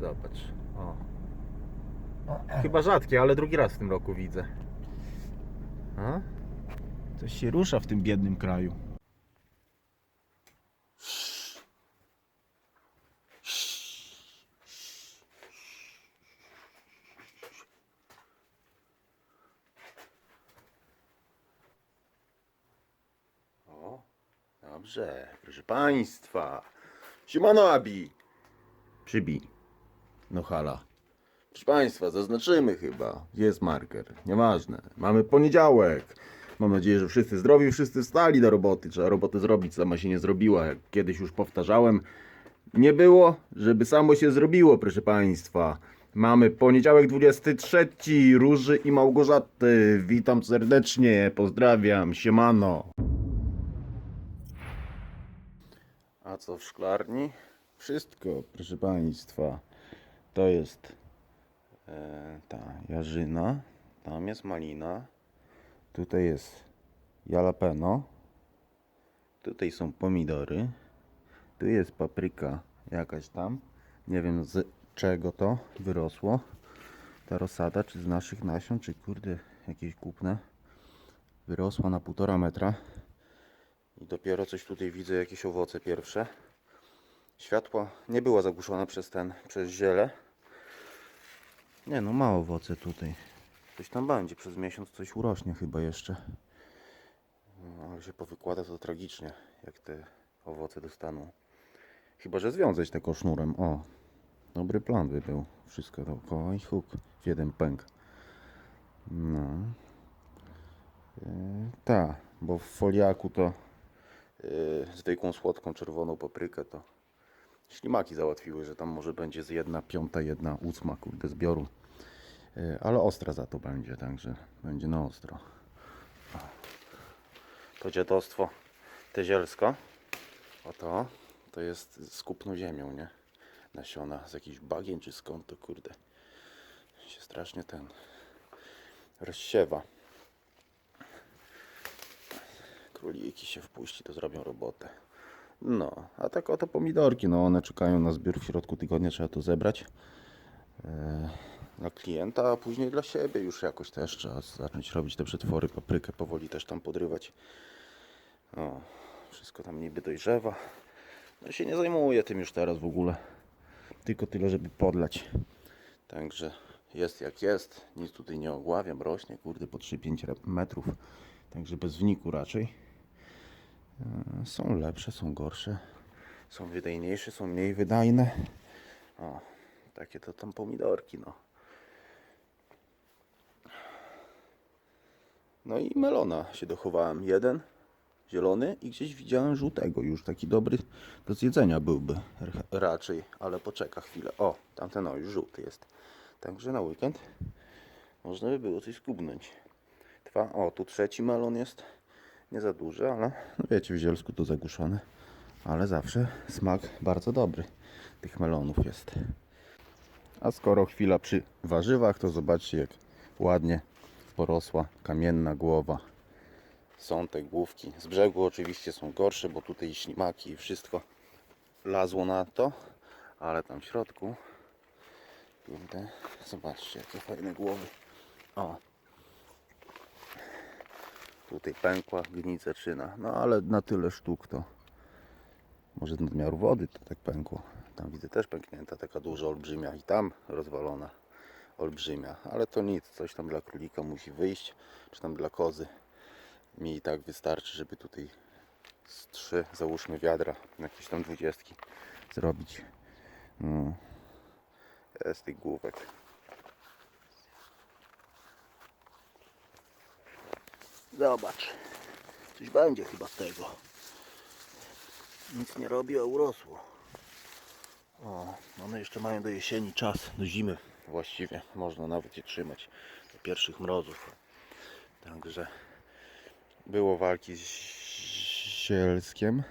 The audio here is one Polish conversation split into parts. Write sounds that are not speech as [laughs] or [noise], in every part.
Zobacz. O. Chyba rzadkie, ale drugi raz w tym roku widzę. A? Coś się rusza w tym biednym kraju. O, dobrze, proszę Państwa. Siemano Abi. Przybij. No hala. Proszę Państwa, zaznaczymy chyba. Jest marker. Nieważne. Mamy poniedziałek. Mam nadzieję, że wszyscy zdrowi, wszyscy wstali do roboty. Trzeba robotę zrobić, sama się nie zrobiła. Jak kiedyś już powtarzałem, nie było, żeby samo się zrobiło, proszę Państwa. Mamy poniedziałek 23, Róży i Małgorzaty. Witam serdecznie, pozdrawiam, siemano. A co w szklarni? Wszystko, proszę Państwa. To jest e, ta jarzyna, tam jest malina, tutaj jest jalapeno, tutaj są pomidory, tu jest papryka jakaś tam, nie wiem z czego to wyrosło, ta rozsada, czy z naszych nasion, czy kurde jakieś kupne, wyrosła na półtora metra i dopiero coś tutaj widzę, jakieś owoce pierwsze. Światło nie było zagłuszone przez ten, przez ziele. Nie no, ma owoce tutaj. Coś tam będzie, przez miesiąc coś urośnie chyba jeszcze. No, ale się powykłada to tragicznie, jak te owoce dostaną. Chyba, że związać tego sznurem. O, dobry plan by był. Wszystko dookoła i huk w jeden pęk. No. Yy, tak, bo w foliaku to yy, zwykłą słodką czerwoną paprykę to ślimaki załatwiły, że tam może będzie z jedna piąta, jedna ósma kurde zbioru. Yy, ale ostra za to będzie, także będzie na ostro. To dziadostwo tezielsko. Oto to jest z ziemią, nie? Nasiona z jakichś bagien czy skąd to kurde. Się strasznie ten rozsiewa. Króliki się wpuści, to zrobią robotę. No, a tak oto pomidorki, no one czekają na zbiór w środku tygodnia, trzeba to zebrać. E, dla klienta, a później dla siebie już jakoś też trzeba zacząć robić te przetwory, paprykę powoli też tam podrywać. O, wszystko tam niby dojrzewa. No się nie zajmuję tym już teraz w ogóle. Tylko tyle, żeby podlać. Także jest jak jest. Nic tutaj nie ogławiam. Rośnie, kurde, po 3-5 metrów. Także bez wniku raczej. E, Są lepsze, są gorsze. Są wydajniejsze, są mniej wydajne. O, takie to tam pomidorki, no. No i melona się dochowałem. Jeden zielony i gdzieś widziałem żółtego już. Taki dobry do zjedzenia byłby raczej, ale poczeka chwilę. O, tamten o, już żółty jest. Także na weekend można by było coś skubnąć. Dwa, o, tu trzeci melon jest. Nie za duży, ale no wiecie, w zielsku to zagłuszone. Ale zawsze smak bardzo dobry tych melonów jest. A skoro chwila przy warzywach, to zobaczcie jak ładnie porosła kamienna głowa. Są te główki. Z brzegu oczywiście są gorsze, bo tutaj ślimaki i wszystko lazło na to. Ale tam w środku, kurde, zobaczcie jakie fajne głowy. O, Tutaj pękła, gnij zaczyna. No ale na tyle sztuk to może z nadmiaru wody to tak pękło. Tam widzę też pęknięta, taka duża, olbrzymia i tam rozwalona, olbrzymia. Ale to nic, coś tam dla królika musi wyjść, czy tam dla kozy. Mi i tak wystarczy, żeby tutaj z trzy, załóżmy wiadra, jakieś tam dwudziestki zrobić. No. Jest tych główek. Zobacz. Coś będzie chyba z tego. Nic nie robi, a urosło. O, one jeszcze mają do jesieni czas, do zimy właściwie. Można nawet je trzymać do pierwszych mrozów. Także było walki z zielskiem.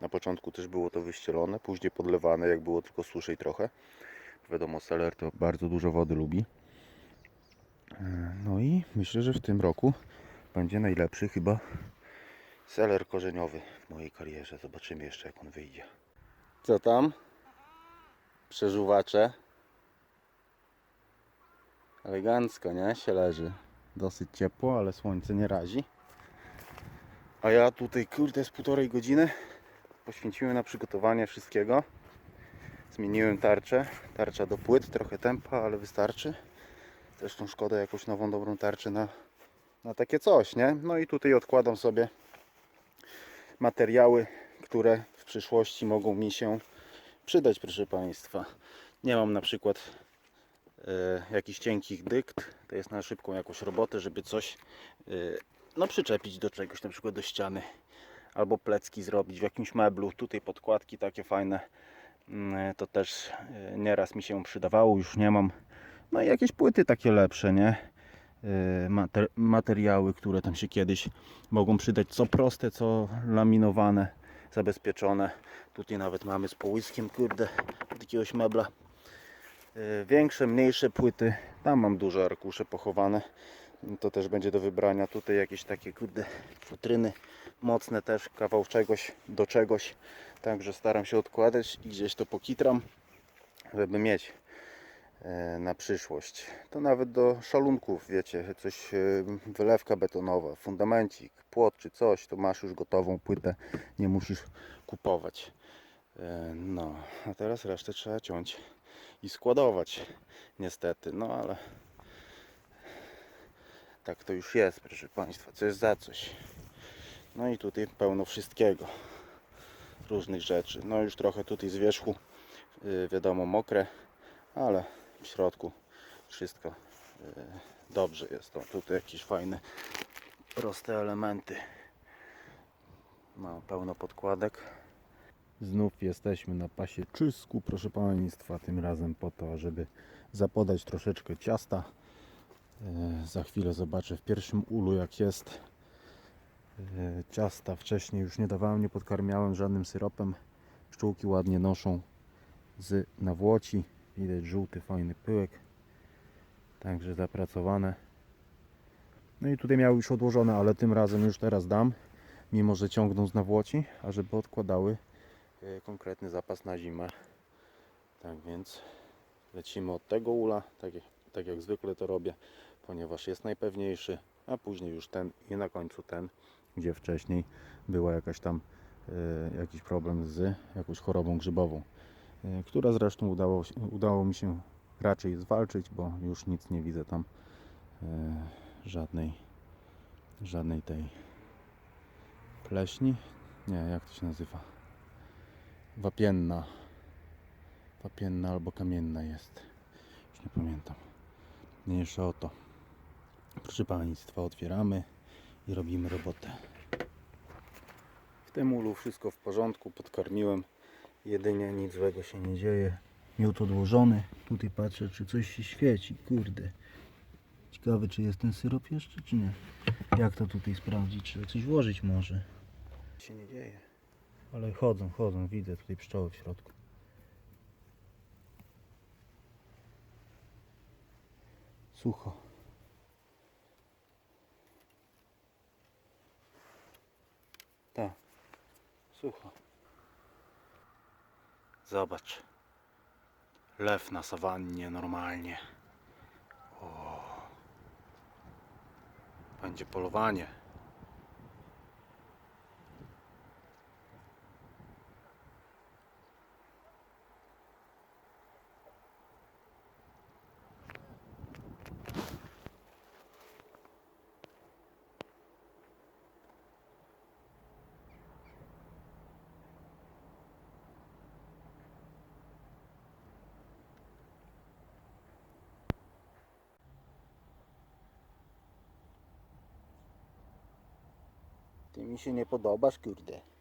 Na początku też było to wyścielone, później podlewane, jak było tylko suszej trochę. Wiadomo, seler to bardzo dużo wody lubi. E, No i myślę, że w tym roku będzie najlepszy chyba seler korzeniowy w mojej karierze. Zobaczymy jeszcze jak on wyjdzie. Co tam? Przeżuwacze. Elegancko, nie? Się leży. Dosyć ciepło, ale słońce nie razi. A ja tutaj, kurde, z półtorej godziny poświęciłem na przygotowanie wszystkiego. Zmieniłem tarczę. Tarcza do płyt, trochę tempa, ale wystarczy. Zresztą szkoda jakąś nową, dobrą tarczę na, na takie coś, nie? No i tutaj odkładam sobie materiały, które w przyszłości mogą mi się przydać, proszę Państwa. Nie mam na przykład e, jakichś cienkich dykt, to jest na szybką jakąś robotę, żeby coś e, no, przyczepić do czegoś, na przykład do ściany, albo plecki zrobić w jakimś meblu. Tutaj podkładki takie fajne, mm, to też e, nieraz mi się przydawało, już nie mam. No i jakieś płyty takie lepsze, nie? E, Mater materiały, które tam się kiedyś mogą przydać, co proste, co laminowane, zabezpieczone. Tutaj nawet mamy z połyskiem, kurde, jakiegoś mebla. E, Większe, mniejsze płyty. Tam mam duże arkusze pochowane. To też będzie do wybrania. Tutaj jakieś takie kurde futryny mocne też, kawał czegoś do czegoś. Także staram się odkładać i gdzieś to pokitram, żeby mieć na przyszłość. To nawet do szalunków, wiecie, coś, e, wylewka betonowa, fundamencik, płot czy coś, to masz już gotową płytę, nie musisz kupować. E, No, a teraz resztę trzeba ciąć i składować, niestety, no ale tak to już jest, proszę Państwa, co jest za coś. No i tutaj pełno wszystkiego, różnych rzeczy. No już trochę tutaj z wierzchu, yy, wiadomo, mokre, ale w środku wszystko yy, dobrze jest. O, tutaj jakieś fajne, proste elementy. No, pełno podkładek. Znów jesteśmy na pasie czysku, proszę Państwa, tym razem po to, żeby zapodać troszeczkę ciasta. E, Za chwilę zobaczę w pierwszym ulu jak jest. E, Ciasta wcześniej już nie dawałem, nie podkarmiałem żadnym syropem. Pszczółki ładnie noszą z nawłoci. Widać żółty, fajny pyłek. Także zapracowane. No i tutaj miały już odłożone, ale tym razem już teraz dam. Mimo, że ciągną z nawłoci, a żeby odkładały e, konkretny zapas na zimę. Tak więc lecimy od tego ula, tak tak jak zwykle to robię, ponieważ jest najpewniejszy, a później już ten i na końcu ten, gdzie wcześniej była jakaś tam e, jakiś problem z jakąś chorobą grzybową, która zresztą udało, udało mi się raczej zwalczyć, bo już nic nie widzę tam e, żadnej żadnej tej pleśni. Nie, jak to się nazywa? Wapienna. Wapienna albo kamienna jest. Już nie pamiętam. Mniejsza o to. Proszę Państwa, otwieramy i robimy robotę. W tym ulu wszystko w porządku, podkarmiłem. Jedynie nic złego się nie dzieje. Miód odłożony. Tutaj patrzę, czy coś się świeci. Kurde. Ciekawe, czy jest ten syrop jeszcze, czy nie. Jak to tutaj sprawdzić? Czy coś włożyć może? się nie dzieje. Ale chodzą, chodzą. Widzę tutaj pszczoły w środku. Sucho. Tak, sucho. Zobacz. Lew na sawannie normalnie. O. Będzie polowanie. Mi się nie podobasz, kurde.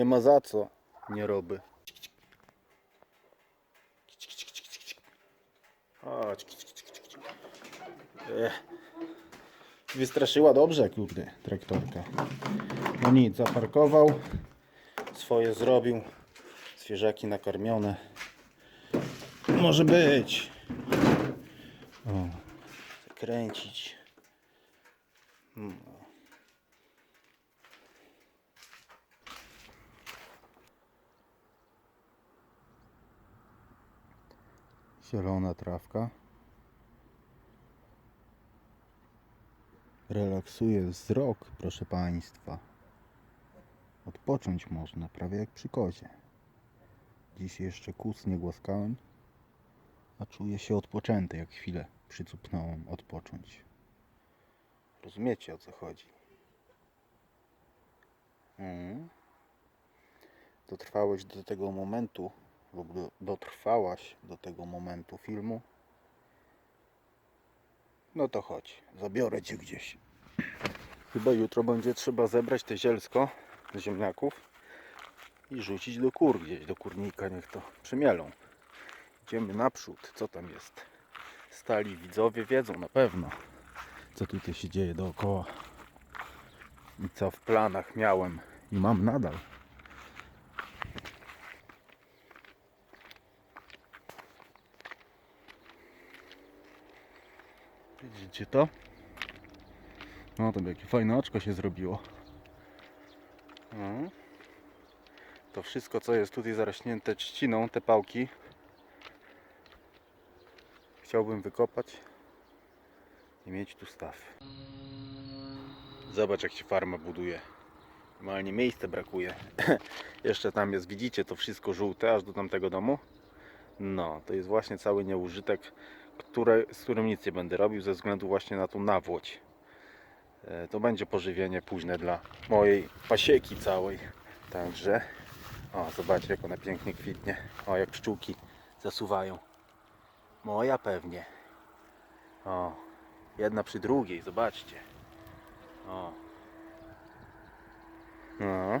Nie ma za co, nie robię. Chodź. Ech. Wystraszyła dobrze, kurde, traktorka. No nic, zaparkował. Swoje zrobił. Zwierzaki nakarmione. Może być. O, zakręcić. Zielona trawka. Relaksuje wzrok, proszę Państwa. Odpocząć można, prawie jak przy kozie. Dziś jeszcze kus nie głaskałem, a czuję się odpoczęty, jak chwilę przycupnąłem odpocząć. Rozumiecie o co chodzi? Mhm. Dotrwałeś do tego momentu, lub do, dotrwałaś do tego momentu filmu. No to chodź, zabiorę cię gdzieś. Chyba jutro będzie trzeba zebrać te zielsko z ziemniaków i rzucić do kur gdzieś, do kurnika, niech to przymielą. Idziemy naprzód, co tam jest. Stali widzowie wiedzą na pewno, co tutaj się dzieje dookoła. I co w planach miałem i mam nadal. Widzicie to? No to jakie fajne oczko się zrobiło. No. To wszystko co jest tutaj zarośnięte trzciną, te pałki chciałbym wykopać i mieć tu staw. Zobacz jak się farma buduje. Normalnie miejsca brakuje. [laughs] Jeszcze tam jest, widzicie to wszystko żółte aż do tamtego domu? No, to jest właśnie cały nieużytek, które, z którym nic nie będę robił ze względu właśnie na tą nawłoć. E, To będzie pożywienie późne dla mojej pasieki całej. Także, o zobaczcie jak ona pięknie kwitnie. O jak pszczółki zasuwają. Moja pewnie. O, jedna przy drugiej, zobaczcie. O. No.